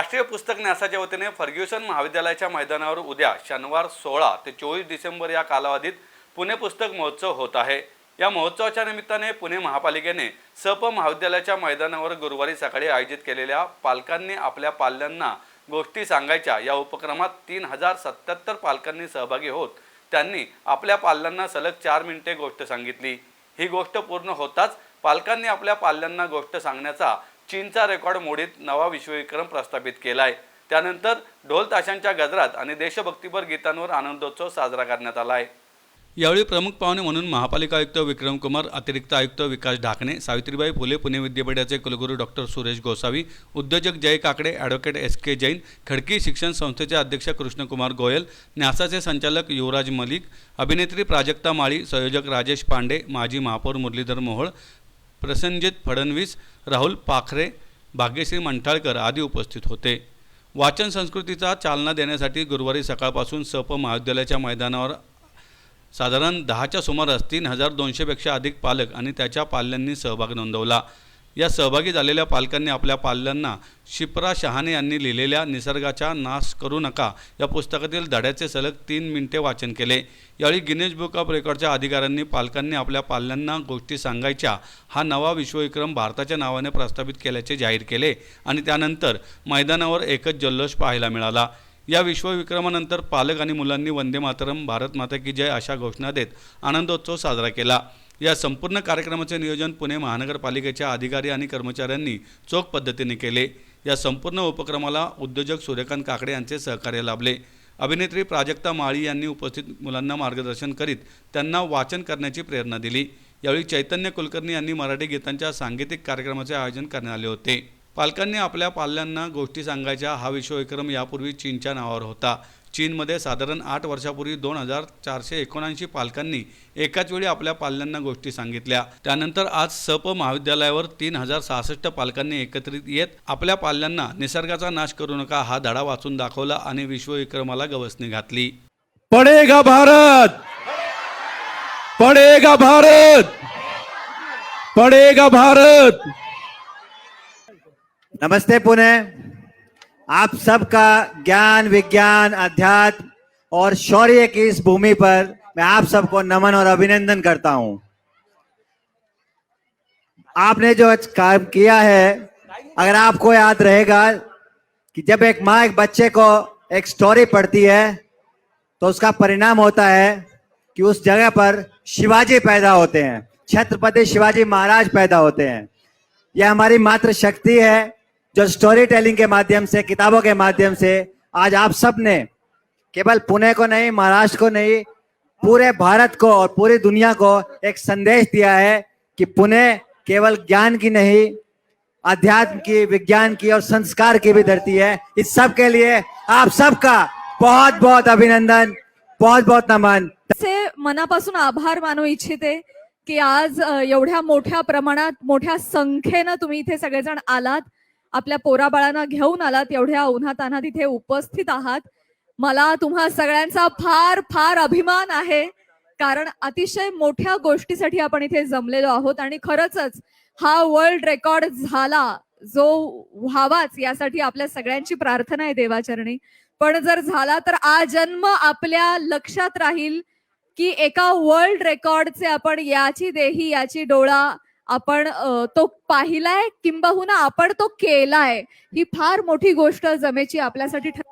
राष्ट्रीय पुस्तक न्यासाच्या वतीने फर्ग्युसन महाविद्यालयाच्या मैदानावर उद्या शनिवार सोळा ते चोवीस डिसेंबर या कालावधीत पुणे पुस्तक महोत्सव होत आहे. या महोत्सवाच्या निमित्ताने पुणे महापालिकेने सप महाविद्यालयाच्या मैदानावर गुरुवारी सकाळी आयोजित केलेल्या पालकांनी आपल्या पाल्यांना गोष्टी सांगायच्या. या उपक्रमात तीन हजार सत्याहत्तर पालकांनी सहभागी होत त्यांनी आपल्या पाल्यांना सलग चार मिनिटे गोष्ट सांगितली. ही गोष्ट पूर्ण होताच पालकांनी आपल्या पाल्यांना गोष्ट सांगण्याचा चीनचा रेकॉर्ड मोडीत नवा विश्वविक्रम प्रस्थापित केला आहे त्यानंतर ढोल ताशांच्या गजरात आणि देशभक्तीपर गीतांवर आनंदोत्सव साजरा करण्यात आला आहे यावेळी प्रमुख पाहुणे म्हणून महापालिका आयुक्त विक्रम कुमार अतिरिक्त आयुक्त विकास ढाकणे सावित्रीबाई फुले पुणे विद्यापीठाचे कुलगुरू डॉक्टर सुरेश गोसावी उद्योजक Jay Kakade advocate S K Jain Khadki शिक्षण संस्थेचे अध्यक्ष कृष्णकुमार गोयल न्यासाचे संचालक युवराज मलिक अभिनेत्री प्राजक्ता माळी संयोजक राजेश पांडे माजी महापौर मुरलीधर मोहोळ प्रसंजित फडणवीस राहुल पाखरे भाग्यश्री मंठाळकर आदी उपस्थित होते. वाचन संस्कृतीचा चालना देण्यासाठी गुरुवारी सकाळपासून सप महाविद्यालयाच्या मैदानावर साधारण दहाच्या सुमारास तीन हजार दोनशेपेक्षा अधिक पालक आणि त्याच्या पाल्यांनी सहभाग नोंदवला. या सहभागी झालेल्या पालकांनी आपल्या पाल्यांना शिप्रा शहाणे यांनी लिहिलेल्या निसर्गाचा नाश करू नका या पुस्तकातील धड्याचे सलग तीन मिनिटे वाचन केले. यावेळी गिनेज बुक ऑफ रेकॉर्डच्या अधिकाऱ्यांनी पालकांनी आपल्या पाल्यांना गोष्टी सांगायच्या. हा नवा विश्वविक्रम भारताच्या नावाने प्रस्थापित केल्याचे जाहीर केले आणि त्यानंतर मैदानावर एकच जल्लोष पाहायला मिळाला. या विश्वविक्रमानंतर पालक आणि मुलांनी वंदे मातरम भारत माता की जय अशा घोषणा देत आनंदोत्सव साजरा केला. या संपूर्ण कार्यक्रमाचे नियोजन पुणे महानगरपालिकेच्या अधिकारी आणि कर्मचाऱ्यांनी चोख पद्धतीने केले. या संपूर्ण उपक्रमाला उद्योजक सूर्यकांत काकडे यांचे सहकार्य लाभले. अभिनेत्री प्राजक्ता माळी यांनी उपस्थित मुलांना मार्गदर्शन करीत त्यांना वाचन करण्याची प्रेरणा दिली. यावेळी चैतन्य कुलकर्णी यांनी मराठी गीतांच्या सांगीतिक कार्यक्रमाचे आयोजन करण्यात आले होते. पालकांनी आपल्या पाल्यांना गोष्टी सांगायच्या हा विश्वविक्रम यापूर्वी चीनच्या नावावर होता. चीनमध्ये साधारण आठ वर्षापूर्वी दोन हजार चारशे एकोणऐंशी पालकांनी एकाच वेळी आपल्या पाल्यांना गोष्टी सांगितल्या. त्यानंतर आज सप महाविद्यालयावर तीन हजार सहासष्ट पालकांनी एकत्रित येत आपल्या पाल्यांना निसर्गाचा नाश करू नका हा धडा वाचून दाखवला आणि विश्वविक्रमाला गवसणी घातली. पडेगा भारत! पडेगा भारत! पडेगा भारत! नमस्ते पुणे! आप सबका ज्ञान, विज्ञान अध्यात्म और शौर्य की इस भूमि पर मैं आप सबको नमन और अभिनंदन करता हूँ। आपने जो आज काम किया है, अगर आपको याद रहेगा कि जब एक माँ एक बच्चे को एक स्टोरी पढ़ती है तो उसका परिणाम होता है कि उस जगह पर शिवाजी पैदा होते हैं, छत्रपति शिवाजी महाराज पैदा होते हैं। यह हमारी मात्र शक्ति है जो स्टोरी टेलिंग के माध्यम से किताबों के माध्यम से आज आप सब ने केवल पुणे को नहीं महाराष्ट्र को नहीं पूरे भारत को और पूरी दुनिया को एक संदेश दिया है कि पुणे केवल ज्ञान की नहीं अध्यात्म की विज्ञान की और संस्कार की भी धरती है। इस सब के लिए आप सबका बहुत बहुत अभिनंदन बहुत बहुत नमन। से मनापासून आभार मानू इच्छिते की आज एवढ्या मोठ्या प्रमाणात मोठ्या संख्येनं तुम्ही इथे सगळेजण आलात. आपल्या पोराबाळांना घेऊन आलात एवढ्या उन्हातान्हात तिथे उपस्थित आहात. मला तुम्हा सगळ्यांचा फार फार अभिमान आहे. कारण अतिशय मोठ्या गोष्टीसाठी आपण इथे जमलेलो आहोत आणि खरंच हा वर्ल्ड रेकॉर्ड झाला जो व्हावाच यासाठी आपल्या सगळ्यांची प्रार्थना आहे देवाचरणी. पण जर झाला तर आजन्म आपल्या लक्षात राहील की एका वर्ल्ड रेकॉर्डचे आपण याची देही याची डोळा आपण तो पाहिलाय किंबहुना आपण तो केलाय ही फार मोठी गोष्ट जमेची आपल्यासाठी ठर